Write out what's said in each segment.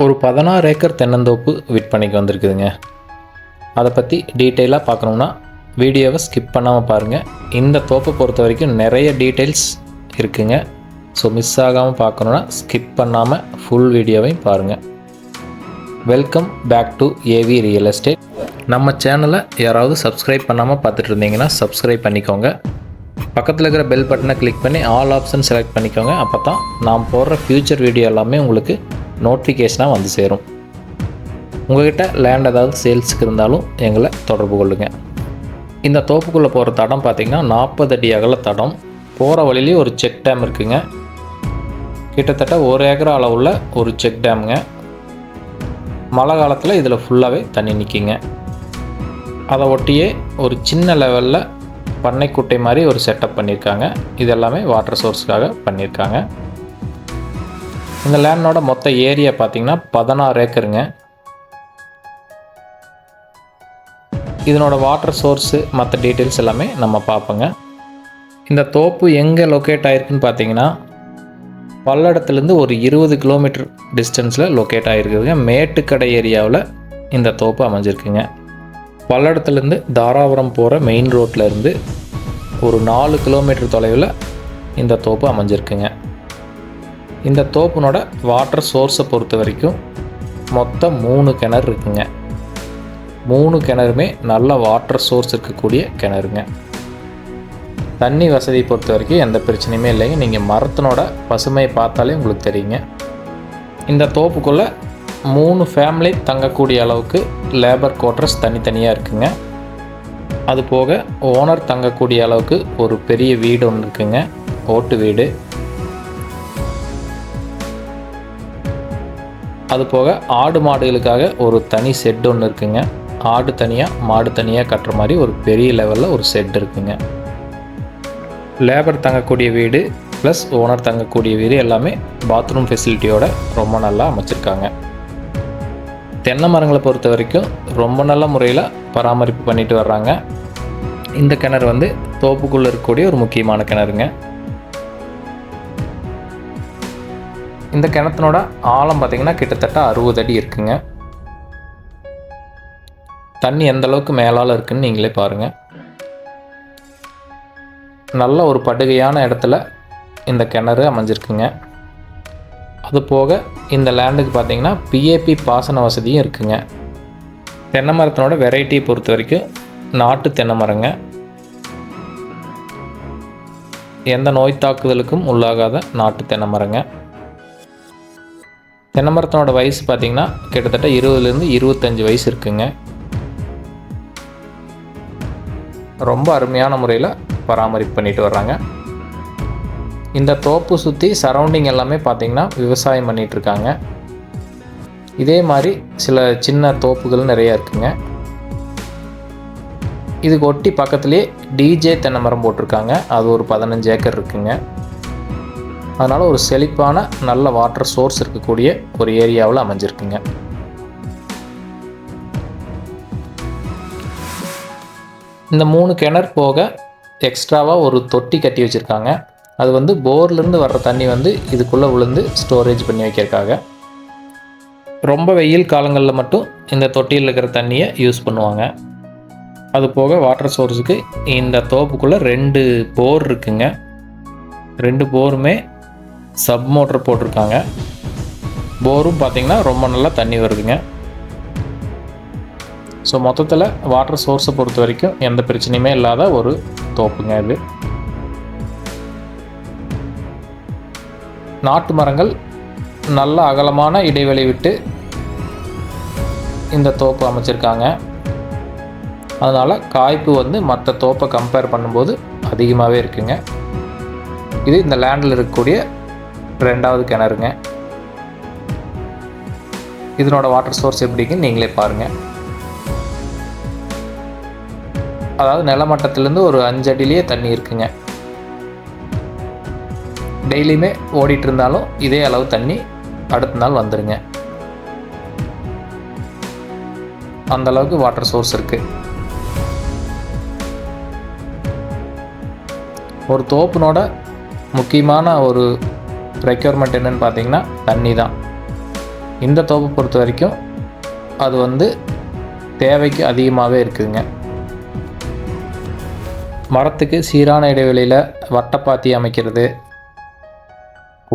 ஒரு பதினாறு ஏக்கர் தென்னந்தோப்பு விற்பனைக்கு வந்திருக்குதுங்க. அதை பற்றி டீட்டெயிலாக பார்க்கணுன்னா வீடியோவை ஸ்கிப் பண்ணாமல் பாருங்கள் இந்த தோப்பை பொறுத்த வரைக்கும் நிறைய டீட்டெயில்ஸ் இருக்குங்க. ஸோ மிஸ் ஆகாமல் பார்க்கணுன்னா ஸ்கிப் பண்ணாமல் ஃபுல் வீடியோவையும் பாருங்கள் welcome back to A V real estate நம்ம சேனலை யாராவது சப்ஸ்கிரைப் பண்ணாமல் பார்த்துட்டு இருந்தீங்கன்னா சப்ஸ்கிரைப் பண்ணிக்கோங்க. பக்கத்தில் இருக்கிற பெல் பட்டனை கிளிக் பண்ணி ஆல் ஆப்ஷன் செலக்ட் பண்ணிக்கோங்க. அப்போ தான் நான் போடுற ஃப்யூச்சர் வீடியோ எல்லாமே உங்களுக்கு நோட்டிஃபிகேஷனாக வந்து சேரும். உங்கள்கிட்ட லேண்ட் ஏதாவது சேல்ஸுக்கு இருந்தாலும் எங்களை தொடர்பு கொள்ளுங்கள் இந்த தோப்புக்குள்ளே போகிற தடம் பார்த்திங்கன்னா நாற்பது அடி அகல தடம். போகிற வழியிலே ஒரு செக் டேம் இருக்குங்க. கிட்டத்தட்ட ஒரு ஏக்கர் அளவுள்ள ஒரு செக் டேமுங்க மழை காலத்தில் இதில் ஃபுல்லாகவே தண்ணி நிற்கிங்க அதை ஒட்டியே ஒரு சின்ன லெவலில் பண்ணைக்குட்டை மாதிரி ஒரு செட்டப் பண்ணியிருக்காங்க. இது எல்லாமே வாட்டர் சோர்ஸ்க்காக பண்ணியிருக்காங்க. இந்த லேண்டோட மொத்த ஏரியா பார்த்தீங்கன்னா பதினாறு ஏக்கருங்க. இதனோட வாட்டர் சோர்ஸு மற்ற டீட்டெயில்ஸ் எல்லாமே நம்ம பார்ப்போங்க. இந்த தோப்பு எங்கே லொக்கேட் ஆயிருக்குன்னு பார்த்தீங்கன்னா பல்லடத்துலேருந்து ஒரு இருபது கிலோமீட்டர் டிஸ்டன்ஸில் லொக்கேட் ஆகிருக்குதுங்க மேட்டுக்கடை ஏரியாவில் இந்த தோப்பு அமைஞ்சிருக்குங்க. பல்லடத்துலேருந்து தாராபுரம் போகிற மெயின் ரோட்டில் இருந்து ஒரு நாலு கிலோமீட்டர் தொலைவில் இந்த தோப்பு அமைஞ்சிருக்குங்க. இந்த தோப்புனோட வாட்டர் சோர்ஸை பொறுத்த வரைக்கும் மொத்தம் மூணு கிணறு இருக்குங்க. மூணு கிணறுமே நல்ல வாட்டர் சோர்ஸ் இருக்கக்கூடிய கிணறுங்க. தண்ணி வசதி பொறுத்த வரைக்கும் எந்த பிரச்சனையுமே இல்லைங்க. நீங்கள் மரத்தினோட பசுமையை பார்த்தாலே உங்களுக்கு தெரியுங்க. இந்த தோப்புக்குள்ளே மூணு ஃபேமிலி தங்கக்கூடிய அளவுக்கு லேபர் குவார்ட்டர்ஸ் தனித்தனியாக இருக்குங்க. அது போக ஓனர் தங்கக்கூடிய அளவுக்கு ஒரு பெரிய வீடு ஒன்று இருக்குங்க. ஓட்டு வீடு. அது போக ஆடு மாடுகளுக்காக ஒரு தனி செட் ஒன்று இருக்குங்க. ஆடு தனியாக மாடு தனியாக கட்டுற மாதிரி ஒரு பெரிய லெவலில் ஒரு செட் இருக்குங்க. லேபர் தங்கக்கூடிய வீடு ப்ளஸ் ஓனர் தங்கக்கூடிய வீடு எல்லாமே பாத்ரூம் ஃபெசிலிட்டியோட ரொம்ப நல்லா அமைச்சிருக்காங்க. தென்னை மரங்களை பொறுத்த வரைக்கும் ரொம்ப நல்ல முறையில் பராமரிப்பு பண்ணிட்டு வர்றாங்க. இந்த கிணறு வந்து தோப்புக்குள்ளே இருக்கக்கூடிய ஒரு முக்கியமான கிணறுங்க. இந்த கிணத்தினோட ஆழம் பார்த்திங்கன்னா கிட்டத்தட்ட அறுபது அடி இருக்குங்க. தண்ணி எந்த அளவுக்கு மேலால் இருக்குன்னு நீங்களே பாருங்கள் நல்ல ஒரு படுகையான இடத்துல இந்த கிணறு அமைஞ்சிருக்குங்க. அது போக இந்த லேண்டுக்கு பார்த்தீங்கன்னா பிஏபி பாசன வசதியும் இருக்குங்க. தென்னை மரத்தினோட வெரைட்டியை பொறுத்த வரைக்கும் நாட்டு தென்னை மரங்க. எந்த நோய் தாக்குதலுக்கும் உள்ளாகாத நாட்டு தென்னை மரங்க. தென்னை மரத்தினோட வயசு பார்த்திங்கன்னா கிட்டத்தட்ட இருபதுலேருந்து இருபத்தஞ்சி வயசு இருக்குங்க. ரொம்ப அருமையான முறையில் பராமரிப்பு பண்ணிட்டு வர்றாங்க. இந்த தோப்பு சுற்றி சரௌண்டிங் எல்லாமே பார்த்திங்கன்னா விவசாயம் பண்ணிகிட்ருக்காங்க இருக்காங்க. இதே மாதிரி சில சின்ன தோப்புகள் நிறையா இருக்குங்க. இதுக்கு ஒட்டி பக்கத்துலேயே டிஜே தென்னை மரம் போட்டிருக்காங்க. அது ஒரு பதினஞ்சு ஏக்கர் இருக்குங்க. அதனால் ஒரு செழிப்பான நல்ல வாட்டர் சோர்ஸ் இருக்கக்கூடிய ஒரு ஏரியாவில் அமைஞ்சிருக்குங்க. இந்த மூணு கிணறு போக எக்ஸ்ட்ராவாக ஒரு தொட்டி கட்டி வச்சுருக்காங்க. அது வந்து போர்லேருந்து வர்ற தண்ணி வந்து இதுக்குள்ளே விழுந்து ஸ்டோரேஜ் பண்ணி வைக்கிறக்காக ரொம்ப வெயில் காலங்களில் மட்டும் இந்த தொட்டியில் இருக்கிற தண்ணியை யூஸ் பண்ணுவாங்க. அது போக வாட்டர் சோர்ஸுக்கு இந்த தோப்புக்குள்ளே ரெண்டு போர் இருக்குங்க. ரெண்டு போருமே சப் மோட்டர் போட்டிருக்காங்க. போரும் பார்த்திங்கன்னா ரொம்ப நல்லா தண்ணி வருதுங்க. ஸோ மொத்தத்தில் வாட்டர் சோர்ஸை பொறுத்த வரைக்கும் எந்த பிரச்சனையுமே இல்லாத ஒரு தோப்புங்க இது. நாட்டு மரங்கள் நல்ல அகலமான இடைவெளி விட்டு இந்த தோப்பு அமைச்சிருக்காங்க. அதனால் காய்ப்பு வந்து மற்ற தோப்பை கம்பேர் பண்ணும்போது அதிகமாகவே இருக்குங்க. இது இந்த லேண்டில் இருக்கக்கூடிய ரெண்டாவது கிணறுங்க. இதனோட வாட்டர் சோர்ஸ் எப்படிங்கன்னு நீங்களே பாருங்கள் அதாவது நிலமட்டத்திலேருந்து ஒரு அஞ்சு அடியிலேயே தண்ணி இருக்குங்க. டெய்லியுமே ஓடிட்டு இருந்தாலும் இதே அளவு தண்ணி அடுத்த நாள் வந்துடுங்க அந்த அளவுக்கு வாட்டர் சோர்ஸ் இருக்குது ஒரு தோப்புனோட முக்கியமான ஒரு ரெக்யர்மெண்ட் என்னன்னு பார்த்தீங்கன்னா தண்ணி தான் இந்த தோப்பை பொறுத்த வரைக்கும் அது வந்து தேவைக்கு அதிகமாகவே இருக்குதுங்க. மரத்துக்கு சீரான இடைவெளியில் வட்டப்பாத்தி அமைக்கிறது.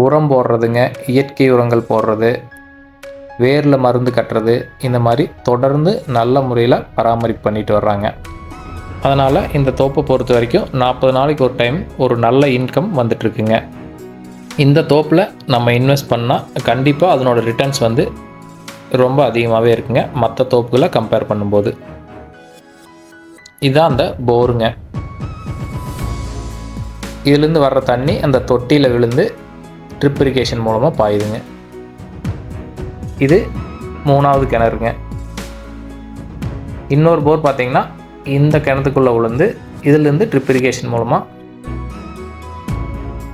உரம் போடுறதுங்க இயற்கை உரங்கள் போடுறது. வேரில் மருந்து கட்டுறது. இந்த மாதிரி தொடர்ந்து நல்ல முறையில் பராமரிப்பு பண்ணிட்டு வர்றாங்க. அதனால் இந்த தோப்பை பொறுத்த வரைக்கும் நாற்பது நாளைக்கு ஒரு டைம் ஒரு நல்ல இன்கம் வந்துட்டுருக்குங்க இந்த தோப்பில் நம்ம இன்வெஸ்ட் பண்ணால் கண்டிப்பாக அதனோட ரிட்டர்ன்ஸ் வந்து ரொம்ப அதிகமாகவே இருக்குங்க. மற்ற தோப்புகளை கம்பேர் பண்ணும்போது. இதான் அந்த போருங்க இதுலேருந்து வர்ற தண்ணி அந்த தொட்டியில் விழுந்து ட்ரிப் இரிகேஷன் மூலமாக பாயுதுங்க. இது மூணாவது கிணறுங்க. இன்னொரு போர் பார்த்தீங்கன்னா இந்த கிணத்துக்குள்ளே விழுந்து இதுலேருந்து ட்ரிப் இரிகேஷன் மூலமாக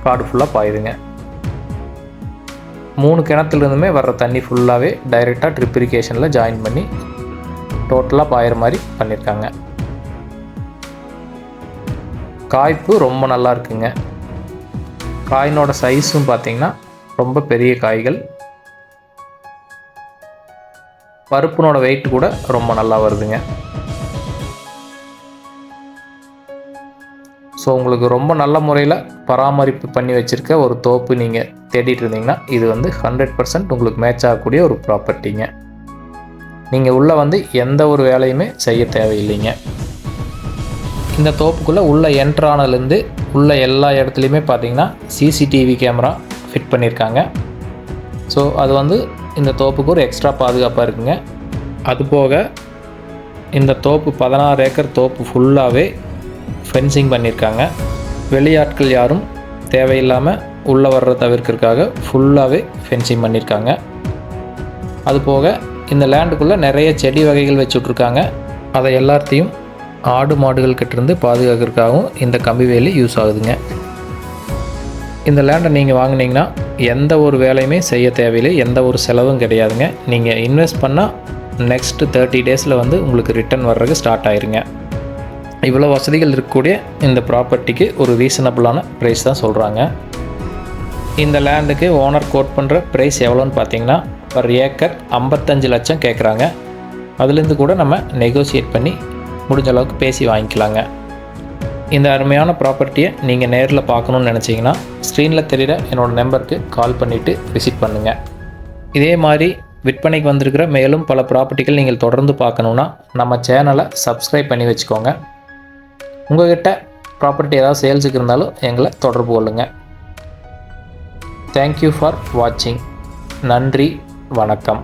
காடு ஃபுல்லாக பாயுதுங்க. மூணு கிணத்துலேருந்துமே வர்ற தண்ணி ஃபுல்லாகவே டைரெக்டாக ட்ரிப் இரிகேஷனில் ஜாயின் பண்ணி டோட்டலாக பாயிற மாதிரி பண்ணியிருக்காங்க காய்ப்பு ரொம்ப நல்லா இருக்குங்க. காயினோட சைஸும் பார்த்திங்கன்னா ரொம்ப பெரிய காய்கள். பருப்புனோட வெயிட் கூட ரொம்ப நல்லா வருதுங்க. ஸோ உங்களுக்கு ரொம்ப நல்ல முறையில் பராமரிப்பு பண்ணி வச்சுருக்க ஒரு தோப்பு நீங்கள் தேடிட்டு இருந்தீங்கன்னா இது வந்து ஹண்ட்ரட் பர்சன்ட் உங்களுக்கு மேட்ச் ஆகக்கூடிய ஒரு ப்ராப்பர்ட்டிங்க நீங்கள் உள்ளே வந்து எந்த ஒரு வேலையுமே செய்ய தேவையில்லைங்க. இந்த தோப்புக்குள்ளே உள்ள என்ட்ரானலேருந்து உள்ள எல்லா இடத்துலையுமே பார்த்தீங்கன்னா சிசிடிவி கேமரா ஃபிட் பண்ணியிருக்காங்க. ஸோ அது வந்து இந்த தோப்புக்கு ஒரு எக்ஸ்ட்ரா பாதுகாப்பாக இருக்குங்க. அதுபோக இந்த தோப்பு பதினாறு ஏக்கர் தோப்பு ஃபுல்லாகவே ஃபென்சிங் பண்ணியிருக்காங்க. வெளியாட்கள் யாரும் தேவையில்லாமல் உள்ளே வர்ற தவிர்க்கிறதுக்காக ஃபுல்லாகவே ஃபென்சிங் பண்ணியிருக்காங்க. அதுபோக இந்த லேண்டுக்குள்ளே நிறைய செடி வகைகள் வச்சுட்ருக்காங்க. அதை எல்லாத்தையும் ஆடு மாடுகள் கிட்டேருந்து பாதுகாக்கிறதுக்காகவும் இந்த கம்பி வேலி யூஸ் ஆகுதுங்க. இந்த லேண்டை நீங்கள் வாங்குனீங்கன்னா எந்த ஒரு வேலையுமே செய்ய தேவையில்லை எந்த ஒரு செலவும் கிடையாதுங்க. நீங்கள் இன்வெஸ்ட் பண்ணால் நெக்ஸ்ட்டு தேர்ட்டி டேஸில் வந்து உங்களுக்கு ரிட்டர்ன் வர்றதுக்கு ஸ்டார்ட் ஆயிருங்க. இவ்வளோ வசதிகள் இருக்கக்கூடிய இந்த ப்ராப்பர்ட்டிக்கு ஒரு ரீசனபிளான ப்ரைஸ் தான் சொல்கிறாங்க இந்த லேண்டுக்கு ஓனர் கோட் பண்ணுற ப்ரைஸ் எவ்வளோன்னு பார்த்தீங்கன்னா பர் ஏக்கர் ஐம்பத்தஞ்சு லட்சம் கேட்குறாங்க அதுலேருந்து கூட நம்ம நெகோசியேட் பண்ணி முடிஞ்ச அளவுக்கு பேசி வாங்கிக்கலாங்க. இந்த அருமையான ப்ராப்பர்ட்டியை நீங்கள் நேரில் பார்க்கணுன்னு நினச்சிங்கன்னா ஸ்க்ரீனில் தெரிகிற என்னோடய நம்பருக்கு கால் பண்ணிவிட்டு விசிட் பண்ணுங்கள் இதே மாதிரி விற்பனைக்கு வந்திருக்கிற மேலும் பல ப்ராப்பர்ட்டிகள் நீங்கள் தொடர்ந்து பார்க்கணுன்னா நம்ம சேனலை சப்ஸ்கிரைப் பண்ணி வச்சுக்கோங்க. உங்கள்கிட்ட ப்ராப்பர்ட்டி ஏதாவது சேல்ஸுக்கு இருந்தாலும் எங்களை தொடர்பு கொள்ளுங்கள் தேங்க்யூ ஃபார் வாட்சிங் நன்றி வணக்கம்.